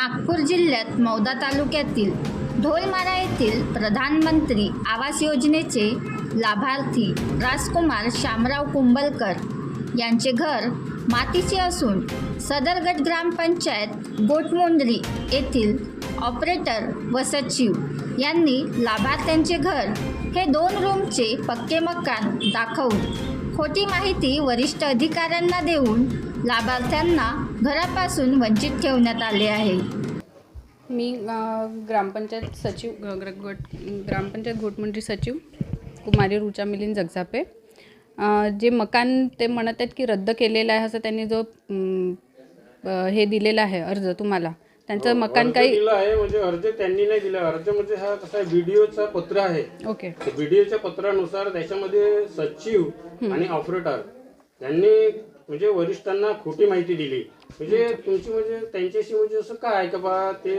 नागपूर जिल्ह्यात मौदा तालुक्यातील ढोलमारा येथील प्रधानमंत्री आवास योजनेचे लाभार्थी राजकुमार शामराव कुंबलकर यांचे घर मातीचे असून सदरगट ग्रामपंचायत गोटमोंडरी येथील ऑपरेटर व सचिव यांनी लाभार्थ्यांचे घर हे दोन रूमचे पक्के मकान दाखवून खोटी माहिती वरिष्ठ अधिकाऱ्यांना देऊन लाभार्थ्यांना घरापासून वंचित ठेवण्यात आले आहे. मी ग्रामपंचायत सचिव ग्र- गट ग्रामपंचायत घोटमंत्री सचिव कुमारी रुचा मिलिंद जगजापे. जे मकान ते म्हणत आहेत की रद्द केलेलं आहे असं त्यांनी जो हे दिलेला आहे अर्ज तुम्हाला त्यांचं मकान अर्ज काही दिला आहे म्हणजे अर्ज त्यांनी नाही दिला. अर्ज म्हणजे हा कसा बीडीओचा पत्र आहे. ओके. बीडीओच्या पत्रानुसार त्याच्यामध्ये सचिव आणि ऑपरेटर यांनी म्हणजे वरिष्ठांना खोटी माहिती दिली म्हणजे तुमची म्हणजे त्यांच्याशी म्हणजे असं काय का बा ते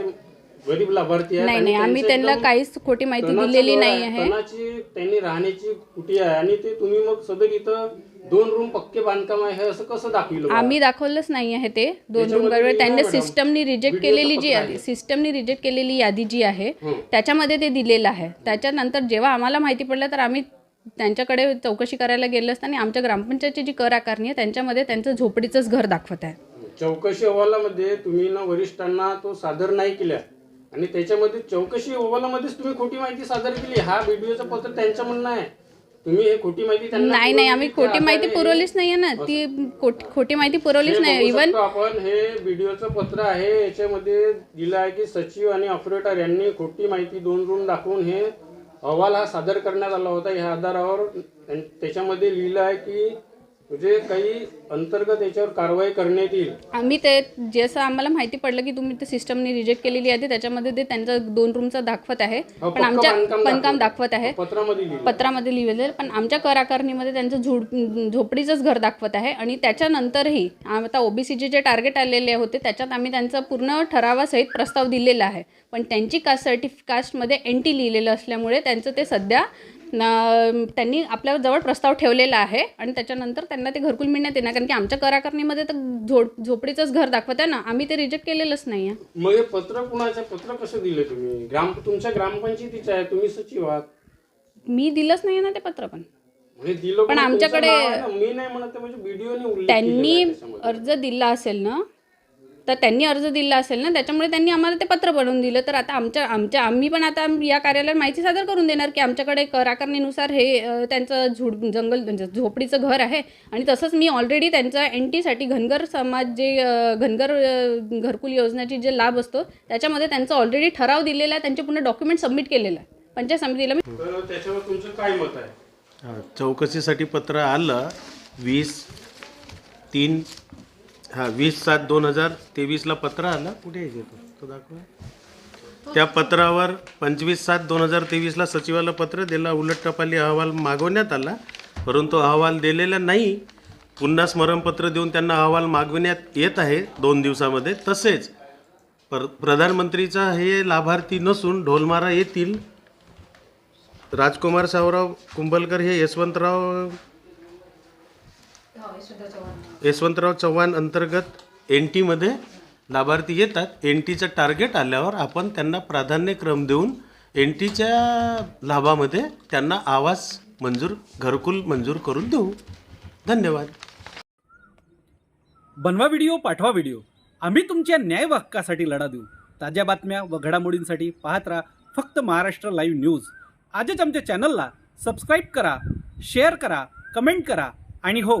गरीब लाभार्थी नाही नाही आम्ही त्यांना काहीच खोटी माहिती दिलेली नाही आहे त्यांनी राहण्याची कुटी आहे आणि ते तुम्ही मग सदर इथं दोन रूम पक्के बांधकाम आहे असं कसं दाखविलं? आम्ही दाखवलंच नाही आहे ते दोन रूम बरोबर त्यांनी. सिस्टमनी रिजेक्ट केलेली जी यादी. सिस्टमनी रिजेक्ट केलेली यादी जी आहे. त्याच्यामध्ये ते दिलेलं आहे त्याच्यानंतर जेव्हा आम्हाला माहिती पडलं तर आम्ही त्यांच्याकडे चौकशी करायला गेलो असताना आमच्या ग्रामपंचायतची जी कर आकारणी आहे त्यांच्यामध्ये त्यांचं झोपडीचंच घर दाखवत आहे. चौकशी अहवालामध्ये तुम्ही ना वरिष्ठांना तो सादर नाही केल्या आणि त्याच्यामध्ये चौकशी अहवालामध्येच तुम्ही खोटी माहिती सादर केली. हा व्हिडिओचं पत्र त्यांचं म्हणणं आहे. तुम्ही हे खोटी माहिती त्यांना नाही नाही आम्ही खोटी माहिती पुरवलीच नाही आहे ना ती खोट- खोटी माहिती पुरवलीच नाही. इवन शकतो आपण हे व्हिडिओचं पत्र आहे. याच्यामध्ये दिलं आहे की सचिव आणि ऑपरेटर यांनी खोटी माहिती दोन रूम दाखवून हे अहवाल हा सादर करण्यात आला होता. ह्या आधारावर त्यां- त्याच्यामध्ये लिहिलं आहे की म्हणजे काही अंतर्गत याच्यावर कारवाई करण्यात येईल. आम्ही ते जसं आम्हाला माहिती पडलं की तुम्ही ते सिस्टमनी रिजेक्ट केलेली यादी त्याच्यामध्ये ते त्यांचं दोन रूमचं दाखवत आहे. हो, पण पक्कं आमच्या बांधकाम बांधकाम दाखवत. आहे. पत्रामध्ये लिहिलं पत्रामध्ये लिहिलेलं आहे, पण आमच्या कर आकारणीमध्ये त्यांचं झुड झोपडीचंच घर दाखवत आहे. आणि त्याच्यानंतरही आता ओबीसीचे जे टार्गेट आलेले होते त्याच्यात आम्ही त्यांचा पूर्ण ठरावासहित प्रस्ताव दिलेला आहे. पण त्यांची कास्ट सर्टिफ कास्टमध्ये एन टी लिहिलेलं असल्यामुळे त्यांचं ते सध्या न- त्यांनी आपल्या जवळ प्रस्ताव ठेवलेला आहे आणि त्याच्यानंतर त्यांना ते घरकुल मिळण्यात येणार कारण की आमच्या कर आकारणीमध्ये तर झोड झोपडीचंच घर दाखवत आहे ना आम्ही ते रिजेक्ट केलेलंच नाही आहे मग हे पत्र कुणाचं पत्र कसं दिलं तुम्ही ग्राम तुमच्या ग्रामपंचायतीचं आहे तुम्ही सचिव आहात मी दिलंच नाही ना ते पत्र पण म्हणजे दिलं पण कोणी? तुमचं आमच्याकडे- नाव आहे ना? मी नाही म्हणत आहे, म्हणजे उल्लेख त्यांनी केलेला आहे त्याच्यामध्ये. अर्ज दिला असेल ना तर त्यांनी अर्ज दिला असेल ना त्याच्यामुळे त्यांनी आम्हाला ते पत्र बनवून दिलं. तर आता आमच्या आमच्या आम्ही पण आता या कार्यालयात माहिती सादर करून देणार की आमच्याकडे कर आकारणीनुसार हे त्यांचं झुड जंगल म्हणजे झोपडीचं घर आहे. आणि तसंच मी ऑलरेडी त्यांचा एन टीसाठी घनगर समाज जे घनगर घरकुल योजनेची जे लाभ असतो त्याच्यामध्ये त्यांचा ऑलरेडी ठराव दिलेला आहे. त्यांचे पूर्ण डॉक्युमेंट सबमिट केलेलं आहे. पंचायत समितीला मी तर त्याच्यावर तुमचं काय मत आहे? चौकशीसाठी पत्र आलं. वीस तीन हां वीस सात दोन हजार तेवीसला पत्र आलं. कुठे आहे तो तो? दाखवा. त्या पत्रावर पंचवीस सात दोन हजार तेवीसला सचिवाला पत्र दिला. उलट टपाली अहवाल मागवण्यात आला. परंतु अहवाल दिलेला नाही. पुन्हा स्मरणपत्र देऊन त्यांना अहवाल मागविण्यात येत आहे दोन दिवसामध्ये. तसेच पर प्रधानमंत्रीचा हे लाभार्थी नसून ढोलमारा येथील राजकुमार सावराव कुंभलकर हे यशवंतराव यशवंतराव चव्हाण अंतर्गत एन टीमध्ये लाभार्थी येतात. एन टीचं टार्गेट आल्यावर आपण त्यांना प्राधान्यक्रम देऊन एन टीच्या लाभामध्ये त्यांना आवास मंजूर घरकुल मंजूर करून देऊ. धन्यवाद. बनवा व्हिडिओ पाठवा व्हिडिओ आम्ही तुमच्या न्याय हक्कासाठी लढा देऊ. ताज्या बातम्या व घडामोडींसाठी पाहत राहा फक्त महाराष्ट्र लाईव्ह न्यूज आजच आमच्या चॅनलला सबस्क्राईब करा शेअर करा कमेंट करा आणि हो